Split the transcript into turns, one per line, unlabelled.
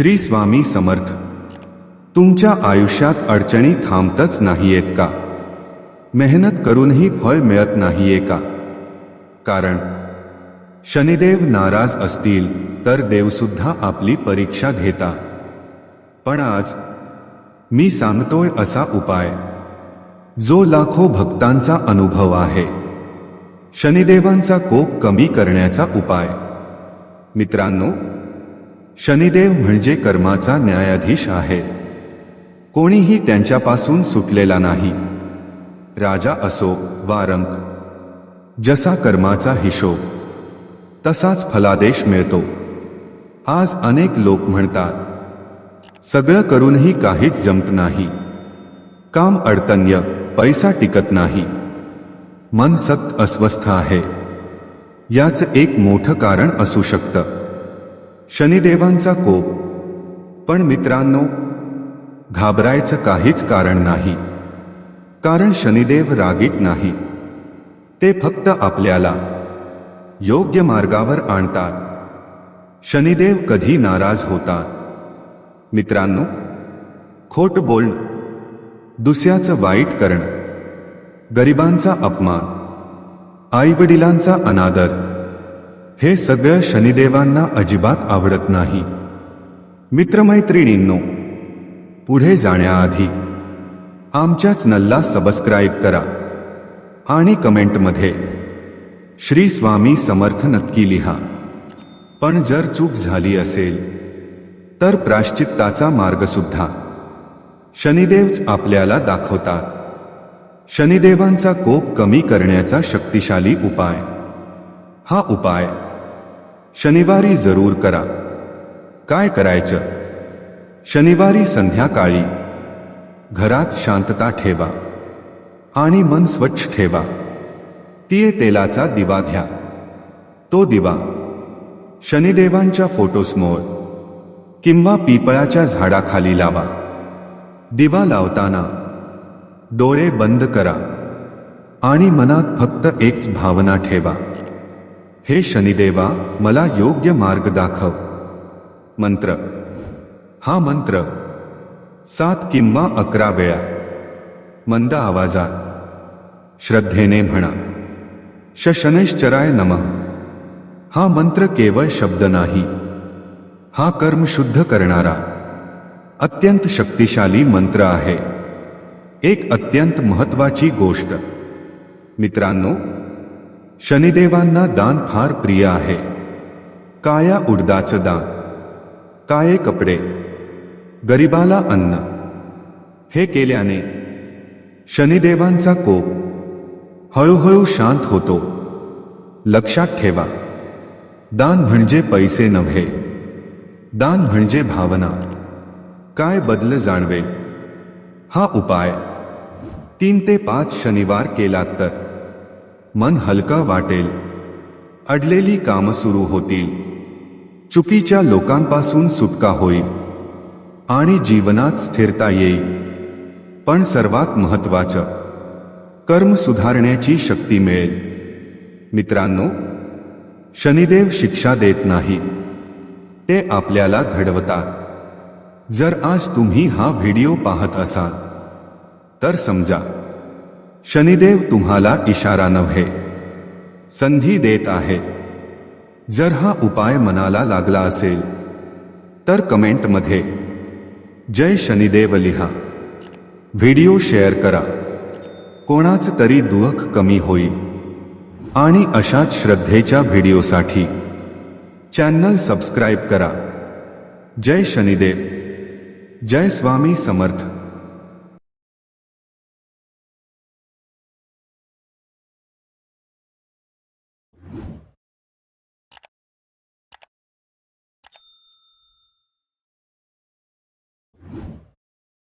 श्री स्वामी समर्थ. तुमच्या आयुष्यात अडचणी थांबतच नाहीयेत का? मेहनत करूनही फळ मिळत नाहीये का? कारण शनिदेव नाराज असतील तर देवसुद्धा आपली परीक्षा घेतात. पण आज मी सांगतोय असा उपाय. जो लाखो भक्तांचा अनुभव आहे. शनिदेवांचा कोप कमी करण्याचा उपाय. मित्रांनो शनिदेव म्हणजे कर्माचा न्यायाधीश आहे कोणीही त्यांच्यापासून सुटलेला नाही. राजा असो वारंक जसा कर्माचा हिशोब तसाच फलादेश मिळतो. आज अनेक लोक म्हणतात सगळं करूनही काहीच जमत नाही. काम अडतन्य पैसा टिकत नाही. मन सक्त अस्वस्थ आहे. याचं एक मोठं कारण असू शकतं. शनिदेवांचा कोप. पण मित्रांनो घाबरायचं काहीच कारण नाही. कारण शनिदेव रागीट नाही. ते फक्त आपल्याला योग्य मार्गावर आणतात. शनिदेव कधी नाराज होतात? मित्रांनो खोट बोलणं दुसऱ्याचं वाईट करणं गरिबांचा अपमान आईवडिलांचा अनादर हे सगळं शनिदेवांना अजिबात आवडत नाही. मित्रमैत्रिणींनो पुढे जाण्याआधी आमच्याच नल्ला सबस्क्राईब करा आणि कमेंटमध्ये श्री स्वामी समर्थ नक्की लिहा. पण जर चूक झाली असेल तर प्राश्चित्ताचा मार्गसुद्धा. शनिदेवच आपल्याला दाखवतात. शनिदेवांचा कोप कमी करण्याचा शक्तिशाली उपाय. हा उपाय शनिवारी जरूर करा. काय करायचं? शनिवारी संध्याकाळी घरात शांतता ठेवा आणि मन स्वच्छ ठेवा. तिये तेलाचा दिवा घ्या. तो दिवा शनिदेवांच्या फोटोसमोर किंवा पिपळाच्या झाडाखाली लावा. दिवा लावताना डोळे बंद करा आणि मनात फक्त एकच भावना ठेवा. हे शनिदेवा मला योग्य मार्ग दाखव. मंत्र. हा मंत्र. सात किंवा अकरा वेळा. मंद आवाजात. श्रद्धेने म्हणा. शशनेश्चराय नमः. हा मंत्र केवळ शब्द नाही. हा कर्म शुद्ध करणारा अत्यंत शक्तिशाली मंत्र आहे. एक अत्यंत महत्वाची गोष्ट. मित्रांनो शनिदेवांना दान फार प्रिय आहे. काया उडदाचं दान. काळे कपडे. गरिबाला अन्न. हे केल्याने शनिदेवांचा कोप हळूहळू शांत होतो. लक्षात ठेवा. दान म्हणजे पैसे नव्हे. दान म्हणजे भावना. काय बदल जाणवेल? हा उपाय. तीन ते पाच शनिवार केलात तर. मन हलका वाटेल. अडलेली कामं सुरू होतील. चुकीच्या लोकांपासून सुटका होईल. आणि जीवनात स्थिरता येईल. पण सर्वात महत्वाचं कर्म सुधारण्याची शक्ती मिळेल. मित्रांनो शनिदेव शिक्षा देत नाही. ते आपल्याला घडवतात. जर आज तुम्ही हा व्हिडिओ पाहत असाल तर समजा शनिदेव तुम्हाला इशारा नव्हे. संधी देत आहे. जर हा उपाय मनाला लागला असेल तर कमेंटमध्ये जय शनिदेव लिहा. व्हिडिओ शेअर करा. कोणाच तरी दुःख कमी होईल. आणि अशाच श्रद्धेच्या व्हिडिओसाठी चॅनल सबस्क्राईब करा. जय शनिदेव. जय स्वामी समर्थ.